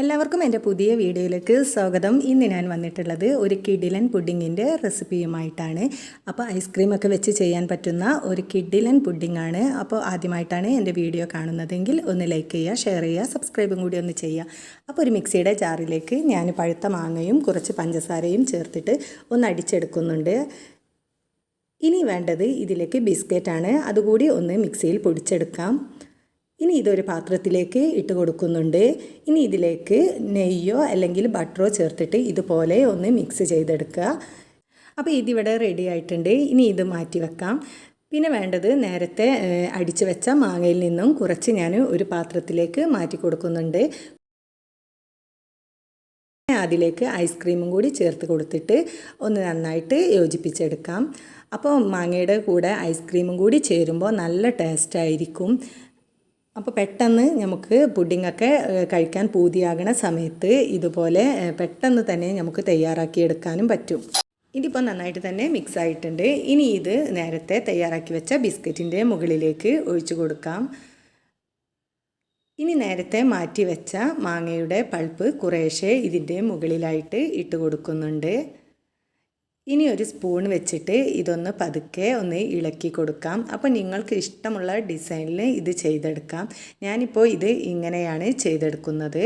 എല്ലാവർക്കും എന്റെ പുതിയ വീഡിയോയിലേക്ക് സ്വാഗതം. ഇന്ന് ഞാൻ വന്നിട്ടുള്ളത് ഒരു കിഡിലൻ പുഡിങ്ങിന്റെ റെസിപ്പിയുമായിട്ടാണ്. അപ്പോൾ ഐസ്ക്രീമൊക്കെ വെച്ച് ചെയ്യാൻ പറ്റുന്ന ഒരു കിഡിലൻ പുഡിങ്ങാണ്. അപ്പോൾ ആദ്യമായിട്ടാണ് എന്റെ വീഡിയോ കാണുന്നതെങ്കിൽ ഒന്ന് ലൈക്ക് ചെയ്യുക ഷെയർ ചെയ്യുക സബ്സ്ക്രൈബും കൂടി ഒന്ന് ചെയ്യുക. അപ്പോൾ ഒരു മിക്സിയുടെ ജാറിലേക്ക് ഞാൻ പഴുത്ത മാങ്ങയും കുറച്ച് പഞ്ചസാരയും ചേർത്തിട്ട് ഒന്ന് അടിച്ചെടുക്കുന്നുണ്ട്. ഇനി വേണ്ടത് ഇതിലേക്ക് ബിസ്ക്കറ്റാണ്. അതുകൂടി ഒന്ന് മിക്സിയിൽ പൊടിച്ചെടുക്കാം. ഇനി ഇതൊരു പാത്രത്തിലേക്ക് ഇട്ട് കൊടുക്കുന്നുണ്ട്. ഇനി ഇതിലേക്ക് നെയ്യോ അല്ലെങ്കിൽ ബട്ടറോ ചേർത്തിട്ട് ഇതുപോലെ ഒന്ന് മിക്സ് ചെയ്തെടുക്കുക. അപ്പോൾ ഇതിവിടെ റെഡി ആയിട്ടുണ്ട്. ഇനി ഇത് മാറ്റി വെക്കാം. പിന്നെ വേണ്ടത് നേരത്തെ അടിച്ചു വെച്ച മാങ്ങയിൽ നിന്നും കുറച്ച് ഞാൻ ഒരു പാത്രത്തിലേക്ക് മാറ്റി കൊടുക്കുന്നുണ്ട്. അതിലേക്ക് ഐസ്ക്രീമും കൂടി ചേർത്ത് കൊടുത്തിട്ട് ഒന്ന് നന്നായിട്ട് യോജിപ്പിച്ചെടുക്കാം. അപ്പോൾ മാങ്ങയുടെ കൂടെ ഐസ്ക്രീമും കൂടി ചേരുമ്പോൾ നല്ല ടേസ്റ്റ് ആയിരിക്കും. അപ്പോൾ പെട്ടെന്ന് നമുക്ക് പുഡിങ്ങൊക്കെ കഴിക്കാൻ പൂതിയാകണ സമയത്ത് ഇതുപോലെ പെട്ടെന്ന് തന്നെ നമുക്ക് തയ്യാറാക്കി എടുക്കാനും പറ്റും. ഇതിപ്പോൾ നന്നായിട്ട് തന്നെ മിക്സ് ആയിട്ടുണ്ട്. ഇനി ഇത് നേരത്തെ തയ്യാറാക്കി വെച്ച ബിസ്ക്കറ്റിന്റെ മുകളിലേക്ക് ഒഴിച്ചു കൊടുക്കാം. ഇനി നേരത്തെ മാറ്റി വെച്ച മാങ്ങയുടെ പൾപ്പ് കുറേശ്ശെ ഇതിന്റെ മുകളിലായിട്ട് ഇട്ട് കൊടുക്കുന്നുണ്ട്. ഇനി ഒരു സ്പൂൺ വെച്ചിട്ട് ഇതൊന്ന് പതുക്കെ ഒന്ന് ഇളക്കി കൊടുക്കാം. അപ്പോൾ നിങ്ങൾക്ക് ഇഷ്ടമുള്ള ഡിസൈനിൽ ഇത് ചെയ്തെടുക്കാം. ഞാനിപ്പോൾ ഇത് ഇങ്ങനെയാണ് ചെയ്തെടുക്കുന്നത്.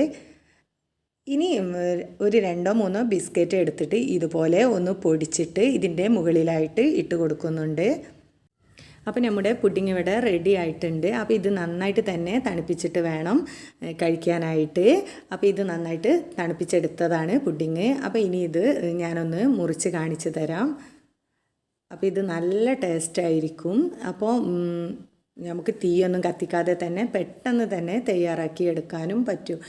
ഇനി ഒരു രണ്ടോ മൂന്നോ ബിസ്ക്കറ്റ് എടുത്തിട്ട് ഇതുപോലെ ഒന്ന് പൊടിച്ചിട്ട് ഇതിന്റെ മുകളിലായിട്ട് ഇട്ട് കൊടുക്കുന്നുണ്ട്. അപ്പോൾ നമ്മുടെ പുഡിംഗ് ഇവിടെ റെഡി ആയിട്ടുണ്ട്. അപ്പോൾ ഇത് നന്നായിട്ട് തന്നെ തണുപ്പിച്ചിട്ട് വേണം കഴിക്കാനായിട്ട്. അപ്പോൾ ഇത് നന്നായിട്ട് തണുപ്പിച്ചെടുത്തതാണ് പുഡിങ്. അപ്പോൾ ഇനി ഇത് ഞാനൊന്ന് മുറിച്ച് കാണിച്ചു തരാം. അപ്പോൾ ഇത് നല്ല ടേസ്റ്റ് ആയിരിക്കും. അപ്പോൾ നമുക്ക് തീയൊന്നും കത്തിക്കാതെ തന്നെ പെട്ടെന്ന് തന്നെ തയ്യാറാക്കി എടുക്കാനും പറ്റും.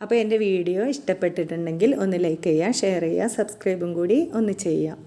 അപ്പോൾ എന്റെ വീഡിയോ ഇഷ്ടപ്പെട്ടിട്ടുണ്ടെങ്കിൽ ഒന്ന് ലൈക്ക് ചെയ്യുക ഷെയർ ചെയ്യുക സബ്സ്ക്രൈബും കൂടി ഒന്ന് ചെയ്യാം